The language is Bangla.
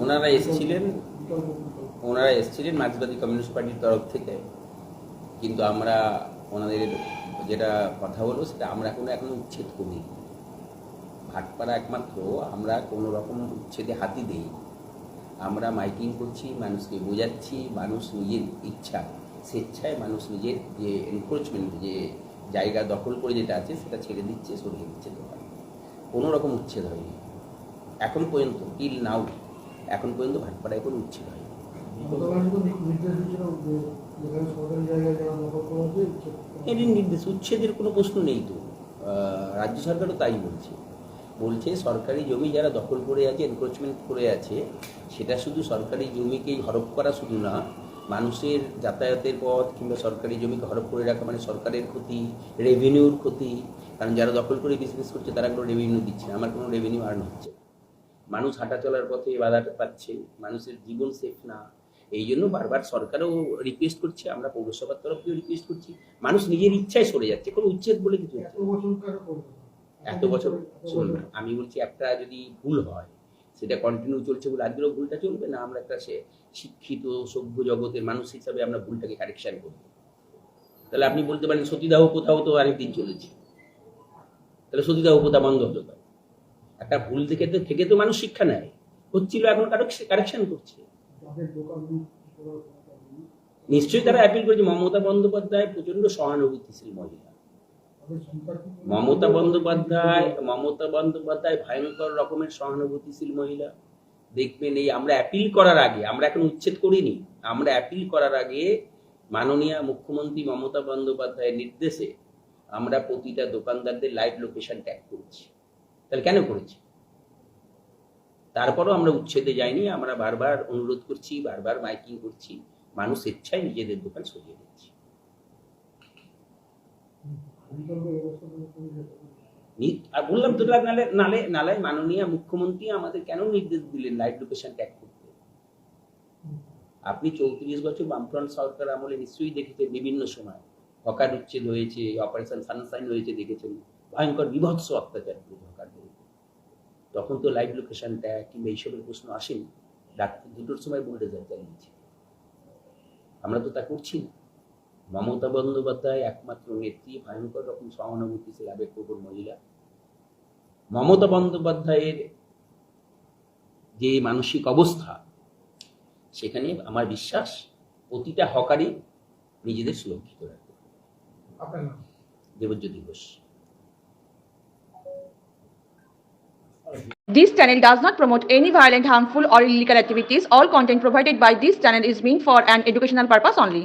ওনারা এসেছিলেন ওনারা এসেছিলেন মার্ক্সবাদী কমিউনিস্ট পার্টির তরফ থেকে। কিন্তু আমরা ওনাদের যেটা কথা হলো সেটা আমরা কোনো এখনও উচ্ছেদ করি ভাটপাড়া একমাত্র আমরা কোনো রকম উচ্ছেদে হাতি দিই আমরা মাইকিং করছি, মানুষকে বোঝাচ্ছি, মানুষ নিজের ইচ্ছা, স্বেচ্ছায় মানুষ নিজের যে এনক্রোচমেন্ট যে জায়গা দখল করে যেটা আছে সেটা ছেড়ে দিচ্ছে সরিয়ে দিচ্ছে দোকান। কোনো রকম উচ্ছেদ হয়নি। এখন পর্যন্ত টিল নাও এখন পর্যন্ত ভাটপাড়ায় কোনো উচ্ছেদ হয়নি। নি- নির্দেশ উচ্ছেদের কোনো প্রশ্ন নেই তো। আহ, রাজ্য সরকারও তাই বলছে। বলছে সরকারি জমি যারা দখল করে আছে এনক্রোচমেন্ট করে আছে সেটা শুধু সরকারি জমিকেই হরপ করা শুধু না মানুষের যাতায়াতের পথ কিংবা সরকারি জমিকে হরপ করে রাখা মানে সরকারের ক্ষতি রেভিনিউর ক্ষতি। কারণ যারা দখল করে বিজনেস করছে তারা কোনো রেভিনিউ দিচ্ছে না। আমার কোনো রেভিনিউ আর্ন হচ্ছে মানুষ হাঁটা চলার পথে বাধা পাচ্ছে। মানুষের জীবন সেফ না। এই জন্য বারবার সরকারও রিকোয়েস্ট করছে আমরা পৌরসভার তরফ থেকেও রিকোয়েস্ট করছি। মানুষ নিজের ইচ্ছায় সরে যাচ্ছে কোনো উচ্ছেদ বলে কিছু এত বছর শুনবে আমি বলছি একটা যদি ভুল হয় সেটা কন্টিনিউ চলছে বলে আজকেরও ভুলটা চলবে না? আমরা একটা সে শিক্ষিত, সভ্য জগতের মানুষ হিসাবে আমরা ভুলটাকে কারেকশন করব। তাহলে আপনি বলতে পারেন, সতীদাহ কোথাও তো অনেকদিন চলেছে। তাহলে সতীদাহ কোথা বন্ধ হতে পারে? একটা ভুল থেকে তো থেকে তো মানুষ শিক্ষা নেয়। হচ্ছিল এখন কারেকশন করছে। নিশ্চয়ই তারা অ্যাপিল করেছে। মমতা বন্দ্যোপাধ্যায় প্রচণ্ড সহানুভূতিশীল মহিলা। মমতা বন্দ্যোপাধ্যায় মমতা বন্দ্যোপাধ্যায় ভয়ঙ্কর রকমের সহানুভূতিশীল মহিলা। দেখবেন এই আমরা অ্যাপিল করার আগে, আমরা এখন উচ্ছেদ করিনি, আমরা অ্যাপিল করার আগে মাননীয় মুখ্যমন্ত্রী মমতা বন্দ্যোপাধ্যায়ের নির্দেশে আমরা প্রতিটা দোকানদারদের লাইভ লোকেশন ট্যাগ করেছি। তাহলে কেন করেছি? তারপরও আমরা উচ্ছেদে যাইনি, আমরা বারবার অনুরোধ করছি, বারবার মাইকিং করছি, মানুষ ইচ্ছায় নিজেদের দোকান সরিয়ে দিচ্ছে বিকল্প ব্যবস্থা করে করে যেতে হবে। নি- আর বললাম তো নালে নালে নালে মাননীয় মুখ্যমন্ত্রী আমাদের কেন নির্দেশ দিলেন লাইভ লোকেশন ট্যাগ করতে? আপনি চৌত্রিশ বছর বামফ্রন্ট সরকার আমলে নিশ্চয়ই দেখেছেন বিভিন্ন সময়। হকার উচ্ছেদ হয়েছে অপারেশন সানসাইন হয়েছে, দেখেছেন। ভয়ঙ্কর বিভৎস অত্যাচার করেছে হকারদের। তখন তো লাইভ লোকেশন ট্যাগ কিংবা এইসবের প্রশ্ন আসেনি। রাত্রি দুটোর সময় বুলডোজার চালিয়েছে। আমরা তো তা করছি না। মমতা বন্দ্যোপাধ্যায় একমাত্র নেত্রী ভয়ঙ্কর রকম সহানুভূতিশীল আবেগপ্রবণ মহিলা মমতা বন্দ্যোপাধ্যায়ের যে মানসিক অবস্থা সেখানে আমার বিশ্বাস প্রতিটা হকারই নিজেদের সুরক্ষিত রাখবে? Debjyoti Ghosh This channel does not promote any violent, harmful, or illegal activities. All content provided by this channel is meant for an educational purpose only.